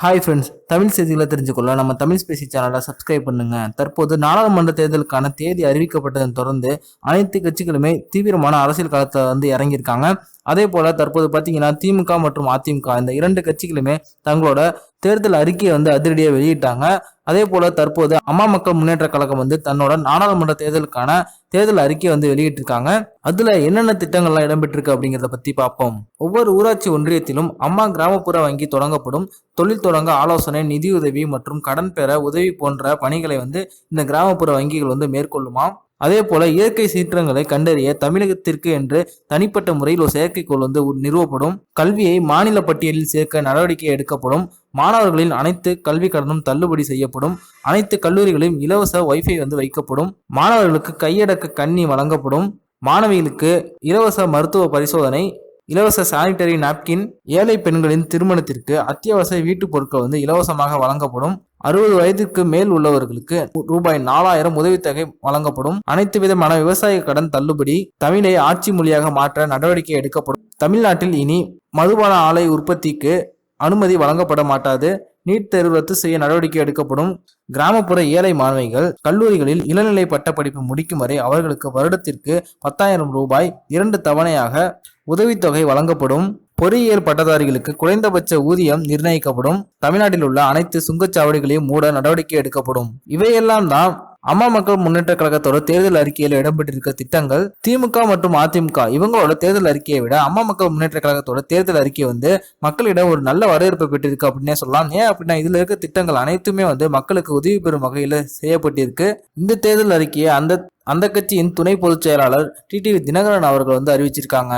Hi friends Tamil செய்திகளை தெரிஞ்சுக்கொள்ள நம்ம Tamil Spacey சேனலை சப்ஸ்கிரைப் பண்ணுங்க. தற்போது நாடாளுமன்ற தேர்தலுக்கான தேதி அறிவிக்கப்பட்டதன் தொடர்ந்து அனைத்து கட்சிகளுமே தீவிரமான அரசியல் களத்தை வந்து இறங்கியிருக்காங்க. அதே போல தற்போது பார்த்தீங்கன்னா திமுக மற்றும் அதிமுக இந்த இரண்டு கட்சிகளுமே தங்களோட தேர்தல் அறிக்கையை வந்து அதிரடியாக வெளியிட்டாங்க. அதே போல தற்போது அம்மா மக்கள் முன்னேற்ற கழகம் வந்து தன்னோட நாடாளுமன்ற தேர்தலுக்கான தேர்தல் அறிக்கையை வந்து வெளியிட்டிருக்காங்க. அதுல என்னென்ன திட்டங்கள்லாம் இடம்பெற்றிருக்கு அப்படிங்கிறத பத்தி பார்ப்போம். ஒவ்வொரு ஊராட்சி ஒன்றியத்திலும் அம்மா கிராமப்புற வங்கி தொடங்கப்படும். தொழில் தொடங்க ஆலோசனை நிதியுதவி மற்றும் கடன் பெற உதவி போன்ற பணிகளை வந்து இந்த கிராமப்புற வங்கிகள் வந்து மேற்கொள்ளுமாம் அதே போல இயற்கை சீற்றங்களை கண்டறிய தமிழகத்திற்கு என்று தனிப்பட்ட முறையில் ஒரு செயற்கைக்கோள் வந்து நிறுவப்படும். கல்வியை மாநில பட்டியலில் சேர்க்க நடவடிக்கை எடுக்கப்படும். மாணவர்களின் அனைத்து கல்வி கடனும் தள்ளுபடி செய்யப்படும். அனைத்து கல்லூரிகளிலும் இலவச வைஃபை வந்து வைக்கப்படும். மாணவர்களுக்கு கையடக்க கண்ணி வழங்கப்படும். மாணவிகளுக்கு இலவச மருத்துவ பரிசோதனை இலவச சானிட்டரி நாப்கின் ஏழை பெண்களின் திருமணத்திற்கு அத்தியாவசிய வீட்டுப் பொருட்கள் வந்து இலவசமாக வழங்கப்படும். அறுபது வயதிற்கு மேல் உள்ளவர்களுக்கு ரூபாய் நாலாயிரம் உதவித்தொகை வழங்கப்படும். அனைத்து விதமான விவசாய கடன் தள்ளுபடி தமிழை ஆட்சி மொழியாக மாற்ற நடவடிக்கை எடுக்கப்படும். தமிழ்நாட்டில் இனி மதுபான ஆலை உற்பத்திக்கு அனுமதி வழங்கப்பட மாட்டாது. நீட் தேர்வு ரத்து செய்ய நடவடிக்கை எடுக்கப்படும். கிராமப்புற ஏழை மாணவிகள் கல்லூரிகளில் இளநிலை பட்டப்படிப்பு முடிக்கும் வரை அவர்களுக்கு வருடத்திற்கு பத்தாயிரம் ரூபாய் இரண்டு தவணையாக உதவித்தொகை வழங்கப்படும். பொறியியல் பட்டதாரிகளுக்கு குறைந்தபட்ச ஊதியம் நிர்ணயிக்கப்படும். தமிழ்நாட்டில் உள்ள அனைத்து சுங்கச்சாவடிகளையும் மூட நடவடிக்கை எடுக்கப்படும். இவையெல்லாம் தான் அம்மா மக்கள் முன்னேற்ற கழகத்தோட தேர்தல் அறிக்கையில் இடம்பெற்றிருக்க திட்டங்கள். திமுக மற்றும் அதிமுக இவங்களோட தேர்தல் அறிக்கையை விட அம்மா மக்கள் முன்னேற்ற கழகத்தோட தேர்தல் அறிக்கை வந்து மக்களிடம் ஒரு நல்ல வரவேற்பை பெற்றிருக்கு அப்படின்னே சொல்லலாம். ஏன் அப்படின்னா இதுல இருக்க திட்டங்கள் அனைத்துமே வந்து மக்களுக்கு உதவி பெறும் வகையில் செய்யப்பட்டிருக்கு. இந்த தேர்தல் அறிக்கையை அந்த அந்த கட்சியின் துணை பொதுச் செயலாளர் டிடிவி தினகரன் அவர்கள் வந்து அறிவிச்சிருக்காங்க.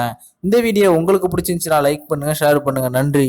இந்த வீடியோ உங்களுக்கு பிடிச்சிருந்துச்சுன்னா லைக் பண்ணுங்க ஷேர் பண்ணுங்க. நன்றி.